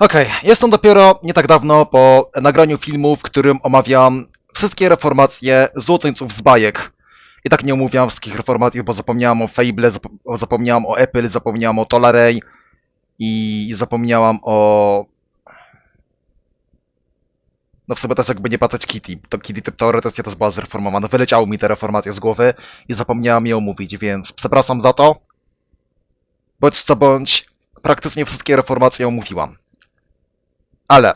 Okej, jestem dopiero nie tak dawno po nagraniu filmu, w którym omawiam wszystkie reformacje złoczyńców z bajek. I tak nie omówiłam wszystkich reformacji, bo zapomniałam o Fable, zap- zapomniałam o Apple, zapomniałam o Tolarey i zapomniałam o... No w sobie też jakby nie patrzeć Kitty. To Kitty te- teoretycznie też była zreformowana. Wyleciało mi te reformacje z głowy i zapomniałam je omówić, więc przepraszam za to. Bądź co bądź, praktycznie wszystkie reformacje omówiłam. Ale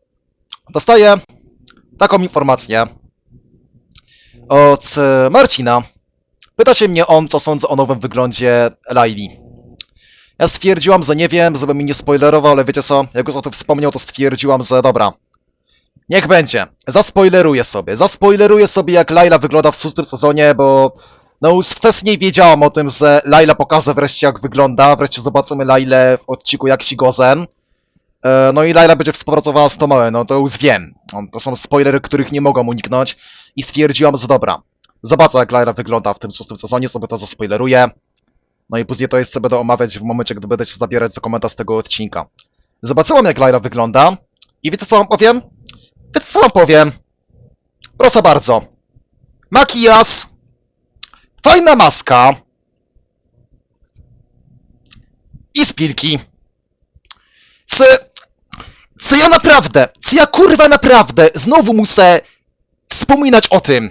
dostaję taką informację od e, Marcina. Pyta się mnie on, co sądzę o nowym wyglądzie Laili. Ja stwierdziłam, że nie wiem, żeby mi nie spoilerował, ale wiecie co, jak już o tym wspomniał, to stwierdziłam, że dobra. Niech będzie. Zaspoileruję sobie. Zaspoileruję sobie, jak Laila wygląda w szóstym sezonie, bo no już wcześniej wiedziałam o tym, że Laila pokaże wreszcie jak wygląda. Wreszcie zobaczymy Lailę w odcinku jak Shigozen. E, No i Laila będzie współpracowała z Tomoe, no to już wiem. To są spoilery, których nie mogą uniknąć. I stwierdziłam, że dobra. Zobaczę jak Laila wygląda w tym szóstym sezonie, sobie to zaspoileruję. No i później to jeszcze będę omawiać w momencie, gdy będę się zabierać za komentarz tego odcinka. Zobaczyłam jak Laila wygląda. I wiecie co wam powiem? Wiecie co wam powiem? Proszę bardzo. Makijaż. Fajna maska. I spilki. Czy... Czy ja naprawdę, czy ja kurwa naprawdę znowu muszę wspominać o tym.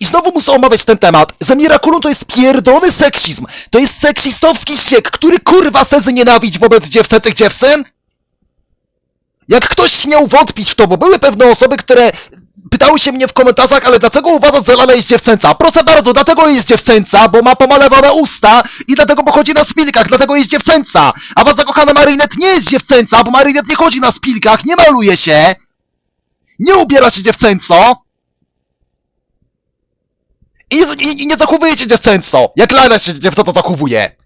I znowu muszę omawiać ten temat, że Miraculum to jest pierdolony seksizm, to jest seksistowski ściek, który kurwa sezy nienawiść wobec dziewczętych dziewczyn? Jak ktoś śmiał wątpić w to, bo były pewne osoby, które pytały się mnie w komentarzach, ale dlaczego uważasz, że Lala jest dziewczęca? Proszę bardzo, dlatego jest dziewczęca, bo ma pomalowane usta i dlatego pochodzi na spilkach, dlatego jest dziewczęca. A wasza kochana Marinette nie jest dziewczęca, bo Marinette nie chodzi na spilkach, nie maluje się, nie ubiera się dziewczęco i nie, i, i nie zachowuje się dziewczęco, jak Lala się dziewczęco zachowuje.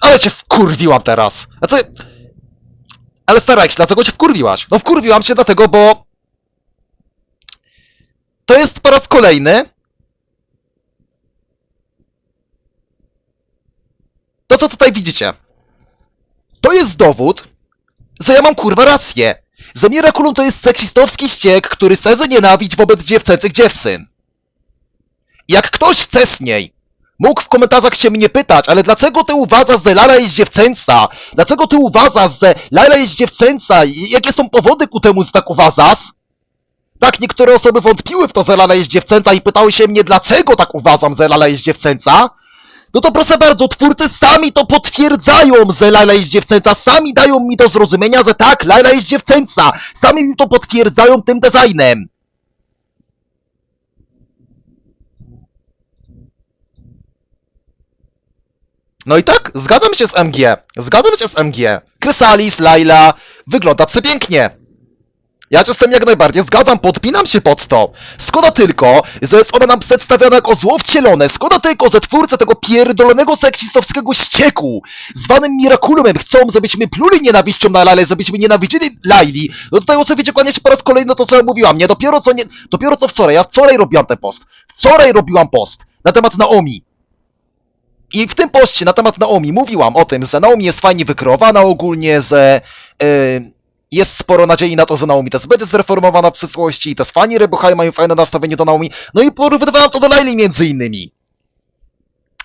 Ale cię wkurwiłam teraz. Znaczy... Ale staraj się, dlaczego cię wkurwiłaś? No wkurwiłam cię dlatego, bo... To jest po raz kolejny... To, co tutaj widzicie. To jest dowód, że ja mam kurwa rację. Że Miraculum to jest seksistowski ściek, który chce nienawiść wobec dziewczęcych dziewczyn. Jak ktoś wcześniej mógł w komentarzach się mnie pytać, ale dlaczego ty uważasz, że Lara jest dziewczęca? Dlaczego ty uważasz, że Lara jest dziewczęca? Jakie są powody ku temu, że tak uważasz? Tak, niektóre osoby wątpiły w to, że Lala jest dziewczęca i pytały się mnie, dlaczego tak uważam, że Lala jest dziewczęca? No to proszę bardzo, twórcy sami to potwierdzają, że Laila jest dziewczęca, sami dają mi do zrozumienia, że tak, Laila jest dziewczęca, sami mi to potwierdzają tym designem. No i tak, zgadzam się z MG. Zgadzam się z MG. Krysalis, Laila, wygląda przepięknie. Ja się z tym jak najbardziej zgadzam, podpinam się pod to. Szkoda tylko, że jest ona nam przedstawiona jako zło wcielone. Szkoda tylko, że twórcy tego pierdolonego seksistowskiego ścieku, zwanym Miraculumem, chcą, żebyśmy pluli nienawiścią na Lailę, żebyśmy nienawidzili Laili. No tutaj oczywiście kłania się po raz kolejny to, co ja mówiłam. Nie, dopiero co, nie, dopiero co wczoraj, ja wczoraj robiłam ten post. Wczoraj robiłam post na temat Naomi. I w tym poście na temat Naomi mówiłam o tym, że Naomi jest fajnie wykreowana ogólnie, że yy, jest sporo nadziei na to, że Naomi też będzie zreformowana w przyszłości i też fani Rebuchaj mają fajne nastawienie do Naomi. No i porównywałam to do Laili między innymi.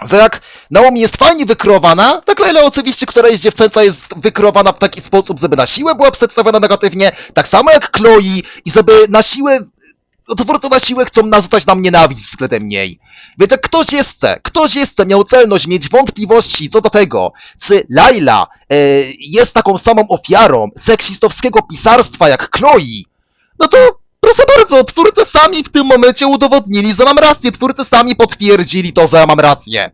Że jak Naomi jest fajnie wykreowana, tak Laila oczywiście, która jest dziewczęca, jest wykreowana w taki sposób, żeby na siłę była przedstawiona negatywnie, tak samo jak Chloe i żeby na siłę twórcy na siłę chcą narzucać nam nienawiść względem niej. Więc jak ktoś jeszcze, ktoś jeszcze miał celność mieć wątpliwości co do tego, czy Laila e, jest taką samą ofiarą seksistowskiego pisarstwa jak Chloe, no to proszę bardzo, twórcy sami w tym momencie udowodnili, że mam rację, twórcy sami potwierdzili to, że ja mam rację.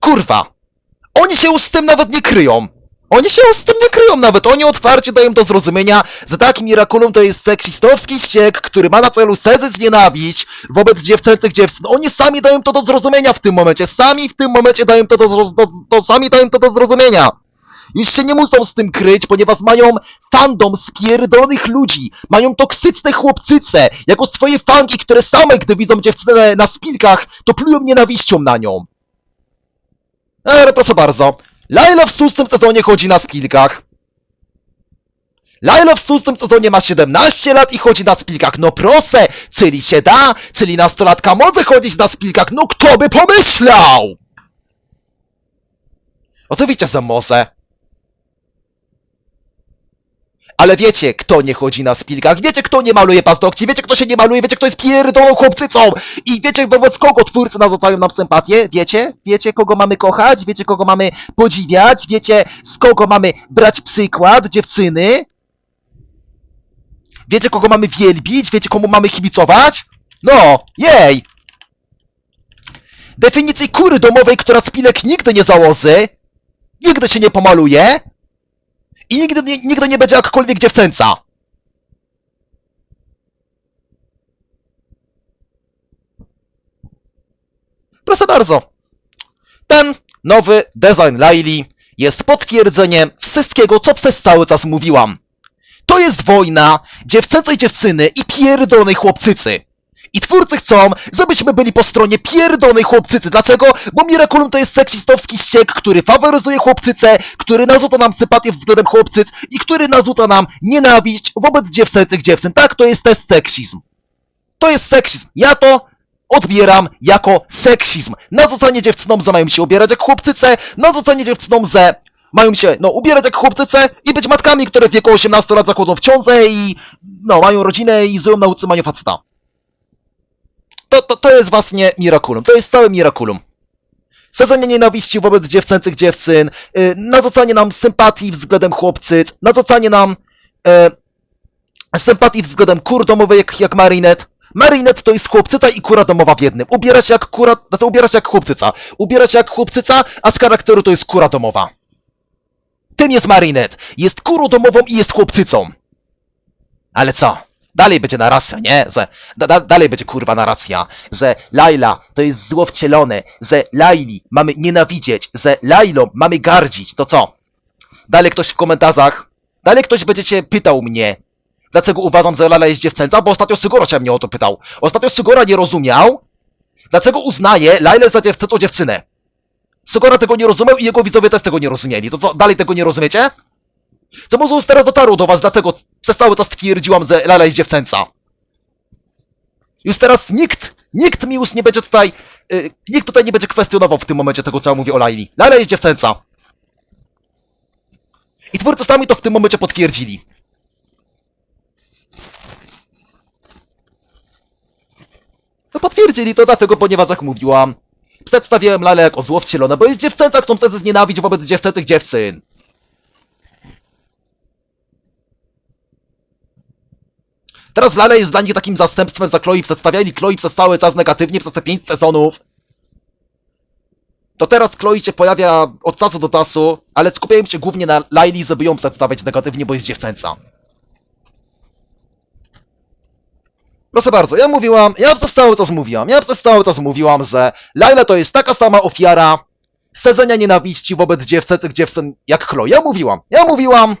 Kurwa, oni się już z tym nawet nie kryją. Oni się z tym nie kryją nawet, oni otwarcie dają do zrozumienia, że taki Miraculum to jest seksistowski ściek, który ma na celu sezyć nienawiść wobec dziewczęcych dziewczyn. Oni sami dają to do zrozumienia w tym momencie, sami w tym momencie dają to do, do, do sami dają to do zrozumienia. Już się nie muszą z tym kryć, ponieważ mają fandom spierdolonych ludzi, mają toksyczne chłopcyce, jako swoje fanki, które same, gdy widzą dziewczynę na spilkach, to plują nienawiścią na nią. Ale proszę bardzo, Laila w szóstym sezonie chodzi na spilkach. Laila w szóstym sezonie ma 17 lat i chodzi na spilkach. No proszę, czyli się da, czyli nastolatka może chodzić na spilkach. No kto by pomyślał? Oczywiście, że może. Ale wiecie, kto nie chodzi na spilkach, wiecie, kto nie maluje paznokci, wiecie, kto się nie maluje, wiecie, kto jest pierdolą chłopcycą i wiecie, wobec kogo twórcy narzucają nam sympatię, wiecie? Wiecie, kogo mamy kochać, wiecie, kogo mamy podziwiać, wiecie, z kogo mamy brać przykład, dziewczyny? Wiecie, kogo mamy wielbić, wiecie, komu mamy kibicować? No, jej! Definicji kury domowej, która spilek nigdy nie założy, nigdy się nie pomaluje, i nigdy, nie- nigdy nie będzie jakkolwiek dziewczęca. Proszę bardzo. Ten nowy design Laili jest potwierdzeniem wszystkiego, co przez cały czas mówiłam. To jest wojna dziewczęcej dziewczyny i pierdolonej chłopcycy. I twórcy chcą, żebyśmy byli po stronie pierdolonej chłopcycy. Dlaczego? Bo Miraculum to jest seksistowski ściek, który faworyzuje chłopcycę, który narzuca nam sympatię względem chłopcyc i który narzuca nam nienawiść wobec dziewczęcych dziewczyn. Tak, to jest też seksizm. To jest seksizm. Ja to odbieram jako seksizm. Narzucanie dziewczynom, że mają się ubierać jak chłopcyce, narzucanie dziewczynom, że mają się, no, ubierać jak chłopcyce i być matkami, które w wieku 18 lat zakłodą w ciążę i, no, mają rodzinę i żyją na utrzymaniu faceta. To, to, to jest właśnie Miraculum. To jest całe Miraculum. Sadzenie nienawiści wobec dziewczęcych dziewczyn, yy, narzucanie nam sympatii względem chłopcyc, narzucanie nam yy, sympatii względem kur domowej jak, jak Marinette. Marinette to jest chłopcyca i kura domowa w jednym. Ubiera się jak kura, znaczy ubiera się jak chłopcyca. Ubiera się jak chłopcyca, a z charakteru to jest kura domowa. Tym jest Marinette. Jest kurą domową i jest chłopcycą. Ale co? Dalej będzie narracja, nie? Że, da, da, dalej będzie kurwa narracja, że Laila to jest zło wcielone, że Laili mamy nienawidzieć, że Lailą mamy gardzić, to co? Dalej ktoś w komentarzach, dalej ktoś będzie cię pytał mnie, dlaczego uważam, że Laila jest dziewczęca, bo ostatnio Sygora się mnie o to pytał. Ostatnio Sygora nie rozumiał, dlaczego uznaje Lailę za dziewczęcą dziewczynę. Sygora tego nie rozumiał i jego widzowie też tego nie rozumieli. To co, dalej tego nie rozumiecie? Co może już teraz dotarło do was, dlaczego przez cały czas twierdziłam, że Lala jest dziewczęca. Już teraz nikt, nikt mi już nie będzie tutaj, y, nikt tutaj nie będzie kwestionował w tym momencie tego, co ja mówię o Laili. Lala jest dziewczęca. I twórcy sami to w tym momencie potwierdzili. No potwierdzili to dlatego, ponieważ jak mówiłam, przedstawiałem Lalę jako zło wcielone, bo jest dziewczęca, którą chcę znienawidzić wobec dziewczęcych dziewczyn. Teraz Lale jest dla nich takim zastępstwem za Chloe. Przedstawiali Chloe przez cały czas negatywnie przez te 5 sezonów. To teraz Chloe się pojawia od czasu do czasu, ale skupiają się głównie na Laili, żeby ją przedstawiać negatywnie, bo jest dziewczęca. Proszę bardzo, ja mówiłam, ja przez cały czas mówiłam, ja przez cały czas mówiłam, że Laila to jest taka sama ofiara sedzenia nienawiści wobec dziewczęcych dziewczyn jak Chloe. Ja mówiłam, ja mówiłam.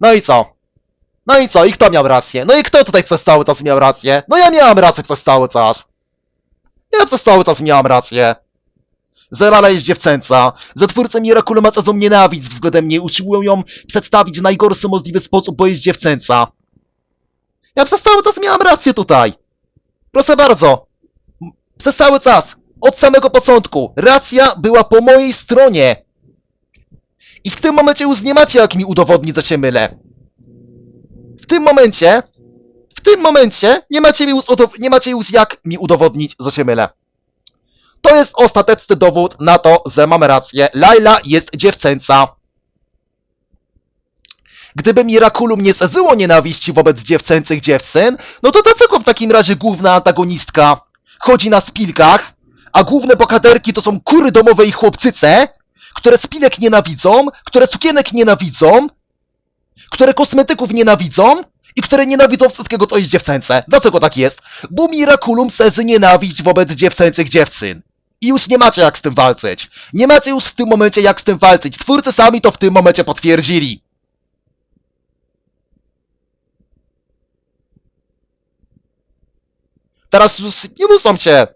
No i co? No i co? I kto miał rację? No i kto tutaj przez cały czas miał rację? No ja miałam rację przez cały czas. Ja przez cały czas miałam rację. Że Lala jest dziewczęca, że twórcy Miraculum ma czasem nienawiść względem niej, usiłują ją przedstawić w najgorszy możliwy sposób, bo jest dziewczęca. Ja przez cały czas miałam rację tutaj. Proszę bardzo. Przez cały czas, od samego początku, racja była po mojej stronie. I w tym momencie już nie macie jak mi udowodnić, że się mylę tym momencie, w tym momencie nie macie, mi nie macie już jak mi udowodnić, że się mylę. To jest ostateczny dowód na to, że mam rację. Laila jest dziewczęca. Gdyby Miraculum nie zezzyło nienawiści wobec dziewczęcych dziewczyn, no to dlaczego w takim razie główna antagonistka chodzi na spilkach, a główne bohaterki to są kury domowe i chłopcyce, które spilek nienawidzą, które sukienek nienawidzą, które kosmetyków nienawidzą i które nienawidzą wszystkiego, co jest dziewczęce. Dlaczego tak jest? Bo Miraculum sezy nienawiść wobec dziewczęcych dziewczyn. I już nie macie jak z tym walczyć. Nie macie już w tym momencie jak z tym walczyć. Twórcy sami to w tym momencie potwierdzili. Teraz już nie muszą się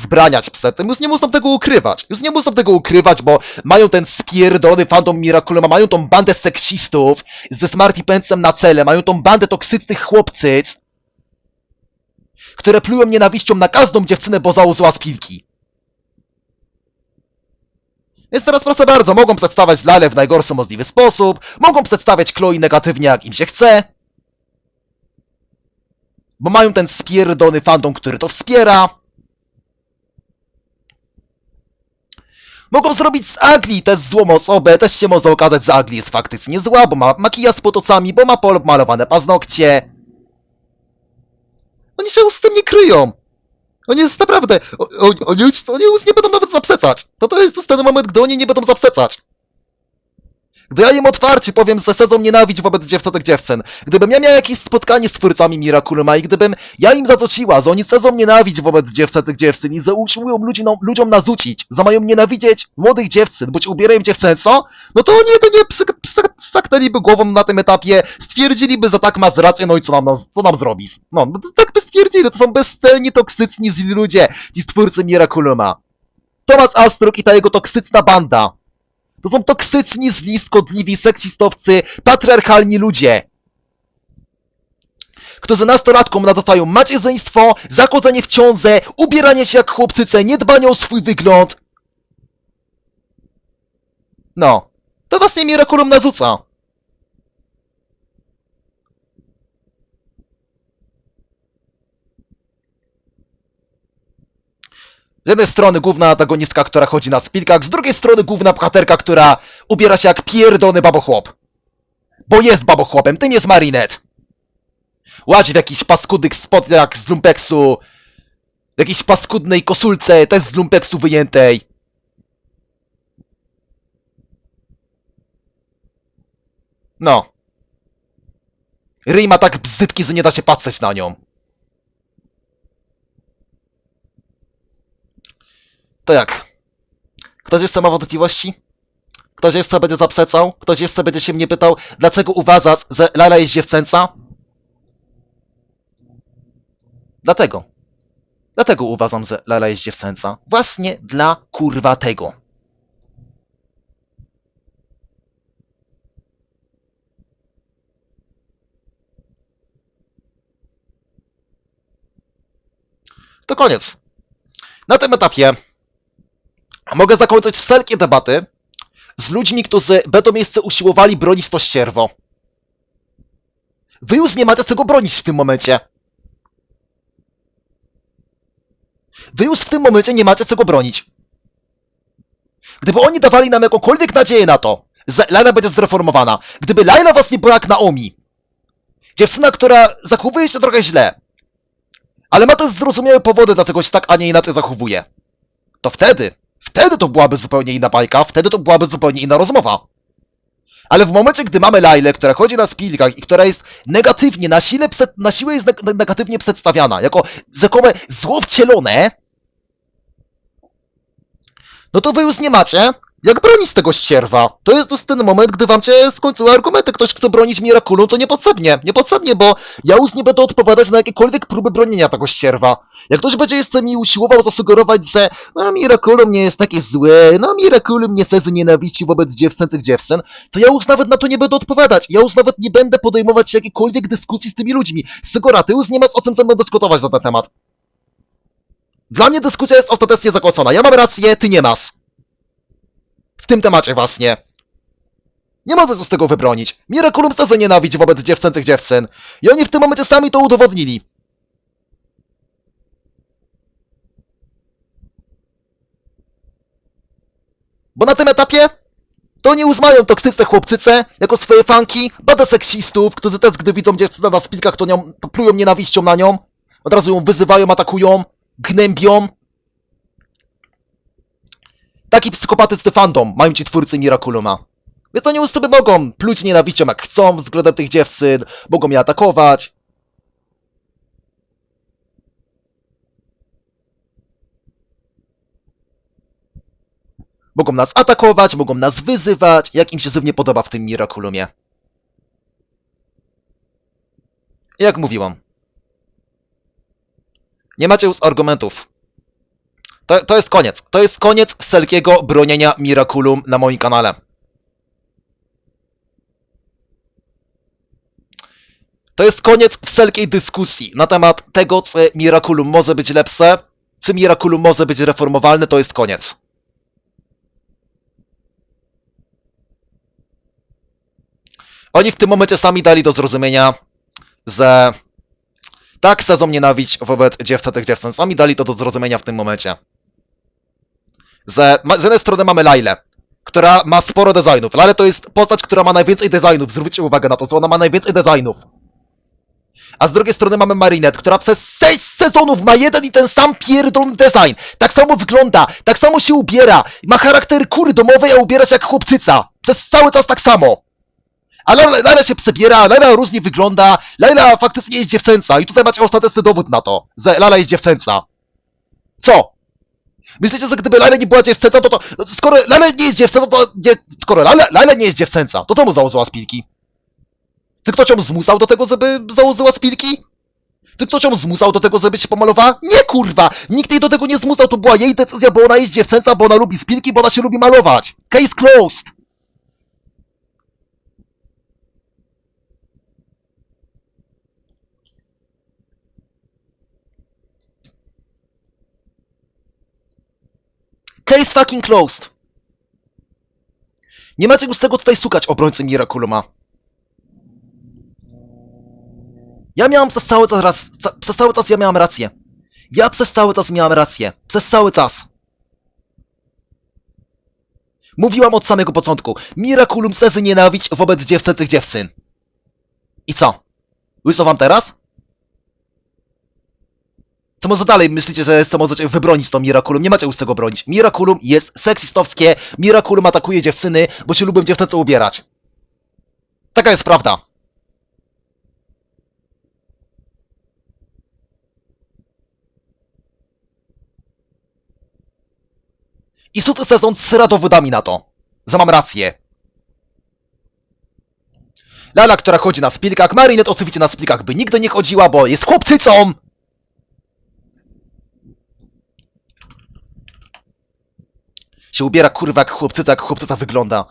zbraniać psetem, już nie muszą tego ukrywać. Już nie muszą tego ukrywać, bo mają ten spierdolony fandom Miraculuma, mają tą bandę seksistów ze Smarty Pensem na cele, mają tą bandę toksycznych chłopcyc, które plują nienawiścią na każdą dziewczynę, bo założyła spilki. Więc teraz proszę bardzo, mogą przedstawiać Lalę w najgorszy możliwy sposób, mogą przedstawiać Chloe negatywnie jak im się chce, bo mają ten spierdolony fandom, który to wspiera. Mogą zrobić z Agli też złą osobę, też się może okazać, że Agli jest faktycznie zła, bo ma makijaż z potocami, bo ma pomalowane paznokcie. Oni się już z tym nie kryją. Oni już naprawdę, oni już, oni już nie będą nawet zapsecać. To to jest ten moment, gdy oni nie będą zapsecać. Gdy ja im otwarcie powiem, że sedzą nienawiść wobec dziewczątek dziewczyn, gdybym ja miał jakieś spotkanie z twórcami Miraculuma i gdybym ja im zatoczyła, że oni sedzą nienawiść wobec dziewczątek dziewczyn i że usiłują ludzi, no, ludziom nazucić, że mają nienawidzieć młodych dziewczyn, bądź ubierają dziewczęco, no to oni jedynie psaknęliby głową na tym etapie, stwierdziliby, że tak ma z rację, no i co nam, no, co nam zrobisz? No, no tak by stwierdzili, to są bezcelni, toksyczni, źli ludzie, ci twórcy Miraculuma. Thomas Astruk i ta jego toksyczna banda. To są toksyczni, źli, szkodliwi, seksistowcy, patriarchalni ludzie. Którzy nastolatkom nadostają macierzyństwo, zakładzenie w ciążę, ubieranie się jak chłopcyce, niedbanie o swój wygląd. No. To właśnie Miraculum narzuca. Z jednej strony główna antagonistka, która chodzi na spilkach, z drugiej strony główna bohaterka, która ubiera się jak pierdolony babochłop. Bo jest babochłopem, tym jest Marinette. Łazi w jakichś paskudnych spodniach z lumpeksu, w jakiejś paskudnej koszulce, też z lumpeksu wyjętej. No. Ryj ma tak brzydki, że nie da się patrzeć na nią. To jak? Ktoś jeszcze ma wątpliwości? Ktoś jeszcze będzie zapsecał? Ktoś jeszcze będzie się mnie pytał, dlaczego uważasz, że Lala jest dziewczęca? Dlatego. Dlatego uważam, że Lala jest dziewczęca. Właśnie dla kurwa tego. To koniec. Na tym etapie mogę zakończyć wszelkie debaty z ludźmi, którzy będą miejsce usiłowali bronić to ścierwo. Wy już nie macie czego bronić w tym momencie. Wy już w tym momencie nie macie czego bronić. Gdyby oni dawali nam jakąkolwiek nadzieję na to, że Laila będzie zreformowana, gdyby Laila was nie była jak Naomi, dziewczyna, która zachowuje się trochę źle, ale ma też zrozumiałe powody, dlaczego się tak, a nie inaczej zachowuje, to wtedy, wtedy to byłaby zupełnie inna bajka, wtedy to byłaby zupełnie inna rozmowa. Ale w momencie, gdy mamy Lailę, która chodzi na spilkach i która jest negatywnie, na siłę, na siłę jest neg- negatywnie przedstawiana, jako rzekome zło wcielone, no to wy już nie macie jak bronić tego ścierwa. To jest już ten moment, gdy wam się skończyły argumenty. Ktoś chce bronić Miraculum, to niepotrzebnie. Niepotrzebnie, bo ja już nie będę odpowiadać na jakiekolwiek próby bronienia tego ścierwa. Jak ktoś będzie jeszcze mi usiłował zasugerować, że no Miraculum nie jest takie złe, no Miraculum nie sezy nienawiści wobec dziewczęcych dziewczyn, to ja już nawet na to nie będę odpowiadać. Ja już nawet nie będę podejmować jakiejkolwiek dyskusji z tymi ludźmi. Sygora, ty już nie masz o czym ze mną dyskutować na ten temat. Dla mnie dyskusja jest ostatecznie zakłócona. Ja mam rację, ty nie masz. Tym temacie właśnie. Nie możesz z tego wybronić. Miraculum chce nienawidzi wobec dziewczęcych dziewczyn. I oni w tym momencie sami to udowodnili. Bo na tym etapie to nie uznają toksyczne chłopcyce jako swoje fanki, badę seksistów, którzy też gdy widzą dziewczynę na spilkach, to, nią, to plują nienawiścią na nią. Od razu ją wyzywają, atakują, gnębią. Taki psychopatyczny fandom mają ci twórcy Miraculuma. Więc oni sobie mogą pluć nienawiścią jak chcą względem tych dziewczyn, mogą je atakować. Mogą nas atakować, mogą nas wyzywać, jak im się żywnie podoba w tym Miraculumie. Jak mówiłam. Nie macie już argumentów. To, to jest koniec. To jest koniec wszelkiego bronienia Miraculum na moim kanale. To jest koniec wszelkiej dyskusji na temat tego, czy Miraculum może być lepsze, czy Miraculum może być reformowalne, to jest koniec. Oni w tym momencie sami dali do zrozumienia, że tak sezon nienawiść wobec dziewczętek dziewczyn. Sami dali to do zrozumienia w tym momencie. Że z jednej strony mamy Lailę, która ma sporo designów. Laila to jest postać, która ma najwięcej designów. Zwróćcie uwagę na to, że ona ma najwięcej designów. A z drugiej strony mamy Marinette, która przez 6 sezonów ma jeden i ten sam pierdolony design. Tak samo wygląda, tak samo się ubiera. Ma charakter kury domowej, a ubiera się jak chłopcyca. Przez cały czas tak samo. A Laila się przebiera, Laila różnie wygląda, Laila faktycznie jest dziewczęca i tutaj macie ostateczny dowód na to, że Laila jest dziewczęca. Co? Myślicie, że gdyby Laila nie była dziewczęca, to to... Skoro Laila nie jest dziewczęca, to... Nie, skoro Laila, Laila nie jest dziewczęca, to czemu założyła spilki? Czy ktoś ją zmusał do tego, żeby założyła spilki? Czy ktoś ją zmusał do tego, żeby się pomalowała? Nie kurwa! Nikt jej do tego nie zmusał, to była jej decyzja, bo ona jest dziewczęca, bo ona lubi spilki, bo ona się lubi malować. Case closed! Case fucking closed. Nie macie już tego tutaj szukać, obrońcy Miraculuma. Ja miałem przez cały czas raz, ca, przez cały czas ja miałem rację. Ja przez cały czas miałem rację. Przez cały czas. Mówiłam od samego początku. Miraculum sezy nienawiść wobec dziewczęcych dziewczyn. I co? Wam teraz? Co może dalej myślicie, że co możecie wybronić to Miraculum? Nie macie już czego bronić. Miraculum jest seksistowskie. Miraculum atakuje dziewczyny, bo się lubią dziewczęce ubierać. Taka jest prawda. I szósty sezon sra dowodami na to. Że mam rację. Lala, która chodzi na spilkach, Marinette oczywiście na spilkach by nigdy nie chodziła, bo jest chłopcycą! Się ubiera kurwa jak chłopcyca, jak chłopcyca wygląda.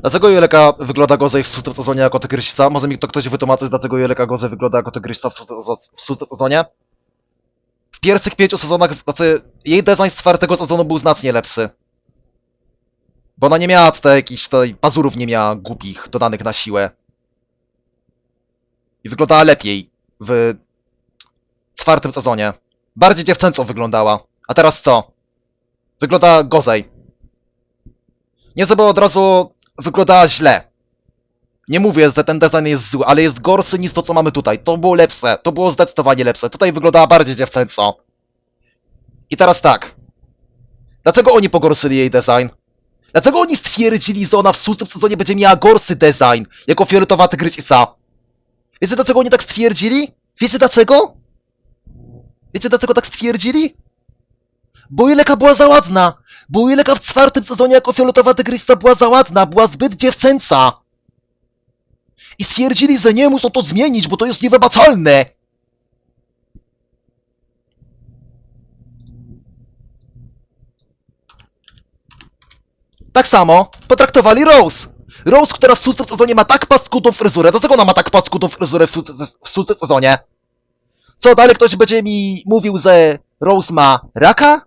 Dlaczego Jeleka wygląda gorzej w szóstym sezonie jako tygryśca? Może mi to ktoś wytłumaczyć, dlaczego Jeleka gorzej wygląda jako tygryśca w szóstym sezonie? W pierwszych pięciu sezonach, znaczy, jej design z czwartego sezonu był znacznie lepszy. Bo ona nie miała te jakichś tutaj pazurów nie miała głupich, dodanych na siłę. I wyglądała lepiej w czwartym sezonie. Bardziej dziewczęco wyglądała. A teraz co? Wygląda gorzej. Nie żeby od razu wyglądała źle. Nie mówię, że ten design jest zły, ale jest gorszy niż to, co mamy tutaj. To było lepsze, to było zdecydowanie lepsze. Tutaj wyglądała bardziej dziewczęco. I teraz tak. Dlaczego oni pogorszyli jej design? Dlaczego oni stwierdzili, że ona w szóstym sezonie będzie miała gorszy design, jako fioletowa tygrysica? Wiecie dlaczego oni tak stwierdzili? Wiecie dlaczego? Wiecie dlaczego tak stwierdzili? Bo Jeleka była za ładna! Bo Jeleka w czwartym sezonie jako fioletowa tygrysica była za ładna, była zbyt dziewczęca! I stwierdzili, że nie muszą to zmienić, bo to jest niewybaczalne! Tak samo potraktowali Rose. Rose, która w szóstym sezonie ma tak paskudną fryzurę. Dlaczego ona ma tak paskudną fryzurę w szóstym, w szóstym sezonie? Co, dalej ktoś będzie mi mówił, że Rose ma raka?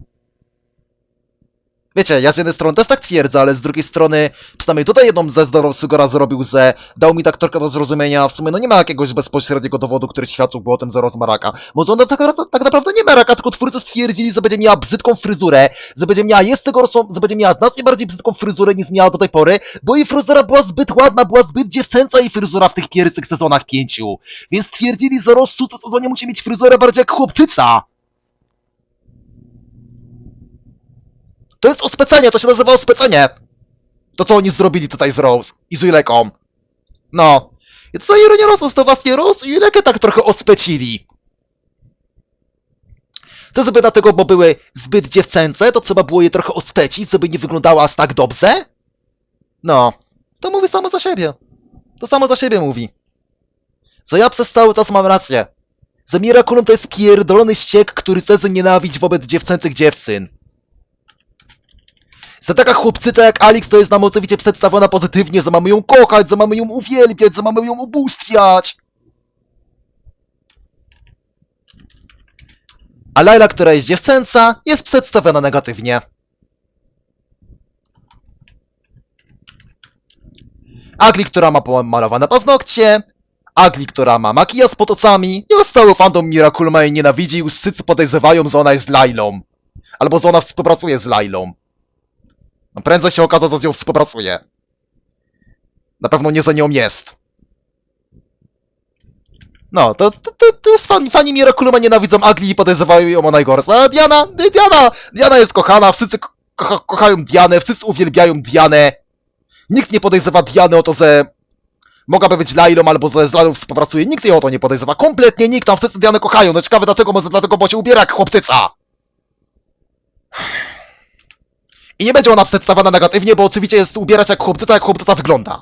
Wiecie, ja z jednej strony też tak twierdzę, ale z drugiej strony, przynajmniej tutaj jedną ze zdorów Sugora zrobił, że dał mi tak trochę do zrozumienia, w sumie no nie ma jakiegoś bezpośredniego dowodu, który świadczyłby o tym, że Rose ma raka. Może ona tak, tak naprawdę nie ma raka, tylko twórcy stwierdzili, że będzie miała brzydką fryzurę, że będzie miała jeszcze gorszą, że będzie miała znacznie bardziej brzydką fryzurę niż miała do tej pory, bo jej fryzura była zbyt ładna, była zbyt dziewczęca jej fryzura w tych pierwszych sezonach pięciu. Więc stwierdzili, że Rose w sezonie musi mieć fryzurę bardziej jak chłopcyca. To jest ospecenie, to się nazywa ospecenie. To co oni zrobili tutaj z Rose i z Juleką. No. I co ironia Rose, to właśnie Rose i Julekę tak trochę ospecili. To żeby dlatego, bo były zbyt dziewczęce, to trzeba było je trochę ospecić, żeby nie wyglądały aż tak dobrze? No, to mówi samo za siebie. To samo za siebie mówi. Co ja przez cały czas mam rację. Że Miraculum to jest pierdolony ściek, który chce nienawidzić wobec dziewczęcych dziewczyn. Za taka chłopcyta jak Alex to jest nam oczywiście przedstawiona pozytywnie, że mamy ją kochać, że mamy ją uwielbiać, że mamy ją ubóstwiać. A Laila, która jest dziewczęca, jest przedstawiona negatywnie. Agli, która ma pomalowane paznokcie, Agli, która ma makijaż z potocami, już cały fandom Miraculuma jej nienawidzi, już wszyscy podejrzewają, że ona jest Lailą. Albo że ona współpracuje z Lailą. No prędzej się okaże, że z nią współpracuje. Na pewno nie za nią jest. No, to, to, to, to już fani, fani Miraculuma nienawidzą Agli i podejrzewają ją o najgorsze. A Diana, Diana, Diana jest kochana, wszyscy ko kocha, kochają Dianę, wszyscy uwielbiają Dianę. Nikt nie podejrzewa Diany o to, że mogłaby być Lailą albo że z Lailą współpracuje. Nikt jej o to nie podejrzewa. Kompletnie nikt, tam wszyscy Dianę kochają. No ciekawe dlaczego, może dlatego, bo się ubiera jak chłopcyca. I nie będzie ona przedstawiona negatywnie, bo oczywiście jest ubierać jak chłopcyca, jak chłopcyca wygląda.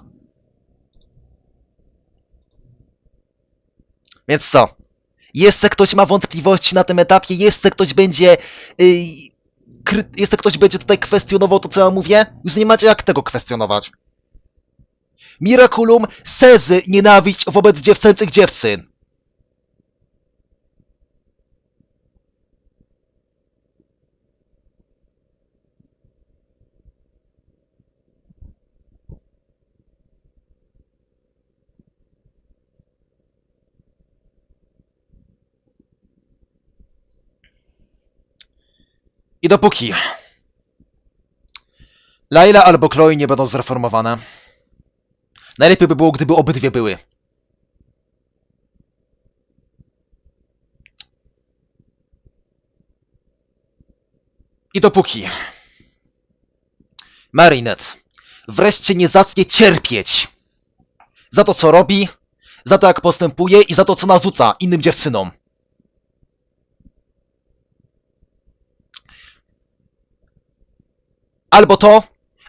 Więc co? Jeszcze ktoś ma wątpliwości na tym etapie? Jeszcze ktoś będzie... Yy. Jeszcze ktoś będzie tutaj kwestionował to, co ja mówię? Już nie macie jak tego kwestionować. Miraculum sezy nienawiść wobec dziewczęcych dziewczyn. I dopóki Laila albo Chloe nie będą zreformowane, najlepiej by było, gdyby obydwie były. I dopóki Marinette wreszcie nie zacznie cierpieć za to, co robi, za to, jak postępuje i za to, co narzuca innym dziewczynom. Albo to,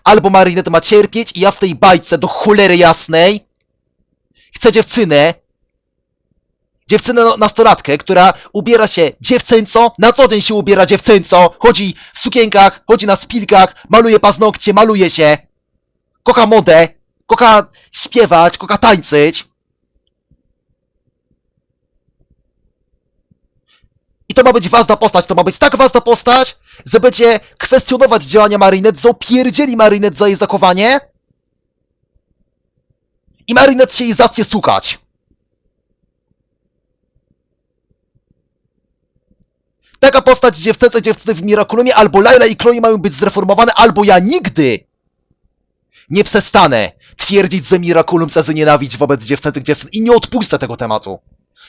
albo Marinette ma cierpieć i ja w tej bajce do cholery jasnej chcę dziewczynę, dziewczynę no- nastolatkę, która ubiera się dziewczęco, na co dzień się ubiera dziewczęco, chodzi w sukienkach, chodzi na spilkach, maluje paznokcie, maluje się, kocha modę, kocha śpiewać, kocha tańczyć. I to ma być ważna postać, to ma być tak ważna postać, że będzie kwestionować działania Marinette, że opierdzieli Marinette za jej zachowanie i Marinette się jej zacznie słuchać. Taka postać dziewczęce dziewczyny w Miraculumie albo Laila i Chloe mają być zreformowane, albo ja nigdy nie przestanę twierdzić, że Miraculum chce nienawiść wobec dziewczęcych dziewczyn i nie odpuszczę tego tematu.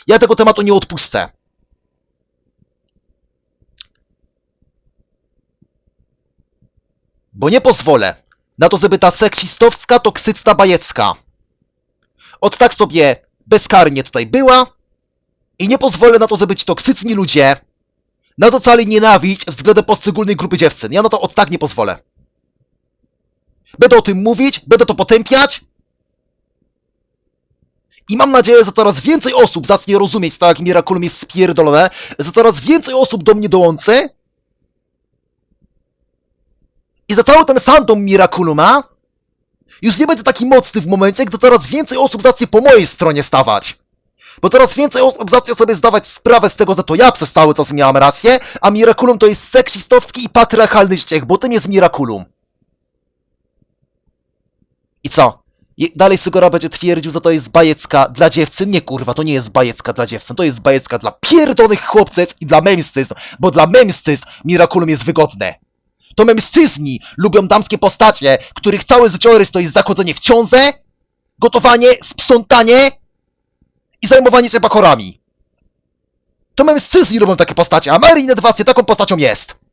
Ja tego tematu nie odpuszczę. Bo nie pozwolę na to, żeby ta seksistowska, toksyczna bajecka od tak sobie bezkarnie tutaj była i nie pozwolę na to, żeby ci toksyczni ludzie nadocali nienawiść względem poszczególnej grupy dziewczyn. Ja na to od tak nie pozwolę. Będę o tym mówić, będę to potępiać i mam nadzieję, że coraz więcej osób zacznie rozumieć, tak jak Miraculum jest spierdolone, że coraz więcej osób do mnie dołączy i za cały ten fandom Miraculuma już nie będzie taki mocny w momencie, gdy coraz więcej osób zacznie po mojej stronie stawać. Bo coraz więcej osób zacznie sobie zdawać sprawę z tego, że to ja przez cały czas miałem rację, a Miraculum to jest seksistowski i patriarchalny ściech, bo tym jest Miraculum. I co? I dalej Sugora będzie twierdził, że to jest bajecka dla dziewczyn. Nie kurwa, to nie jest bajecka dla dziewczyn, to jest bajecka dla pierdolonych chłopców i dla mężczyzn, bo dla mężczyzn Miraculum jest wygodne. To mężczyźni lubią damskie postacie, których cały życiorys to jest zachodzenie w ciążę, gotowanie, sprzątanie i zajmowanie się bakorami. To mężczyźni lubią takie postacie, a Marinette właśnie taką postacią jest.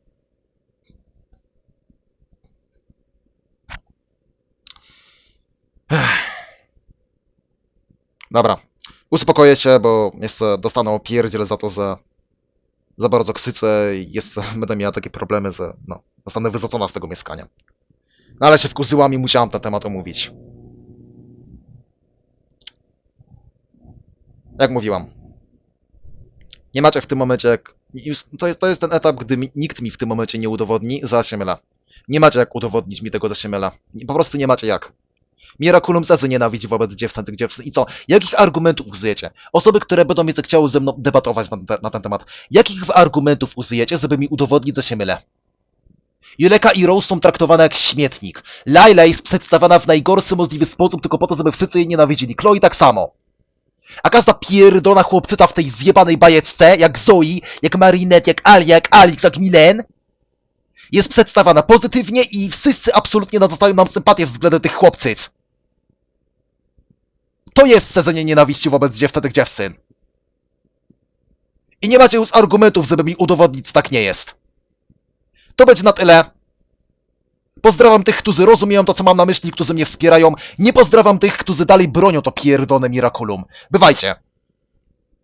Dobra, uspokoję się, bo jeszcze dostaną pierdziel za to, że za bardzo ksycę i jest, będę miała takie problemy, że no, zostanę wyrzucona z tego mieszkania. No ale się wkurzyłam i musiałam ten temat omówić. Jak mówiłam. Nie macie w tym momencie, już, to, jest, to jest ten etap, gdy mi, nikt mi w tym momencie nie udowodni, że się mylę. Nie macie jak udowodnić mi tego, że się mylę. Po prostu nie macie jak. Miraculum Zezy nienawidzi wobec dziewczyn, tych dziewczyn. I co? Jakich argumentów użyjecie? Osoby, które będą więc chciały ze mną debatować na, te, na ten temat. Jakich argumentów użyjecie, żeby mi udowodnić, że się mylę? Juleka i Rose są traktowane jak śmietnik. Laila jest przedstawiana w najgorszy możliwy sposób, tylko po to, żeby wszyscy jej nienawidzili. Chloe tak samo. A każda pierdolona chłopcyta w tej zjebanej bajeczce, jak Zoe, jak Marinette, jak Alia, jak Alex, jak Milen, jest przedstawiana pozytywnie i wszyscy absolutnie nazostają nam sympatię względem tych chłopcyc. To jest sezenie nienawiści wobec dziewczyn, dziewczyn. I nie macie już argumentów, żeby mi udowodnić, tak nie jest. To będzie na tyle. Pozdrawiam tych, którzy rozumieją to, co mam na myśli, którzy mnie wspierają. Nie pozdrawiam tych, którzy dalej bronią to pierdolone Miraculum. Bywajcie.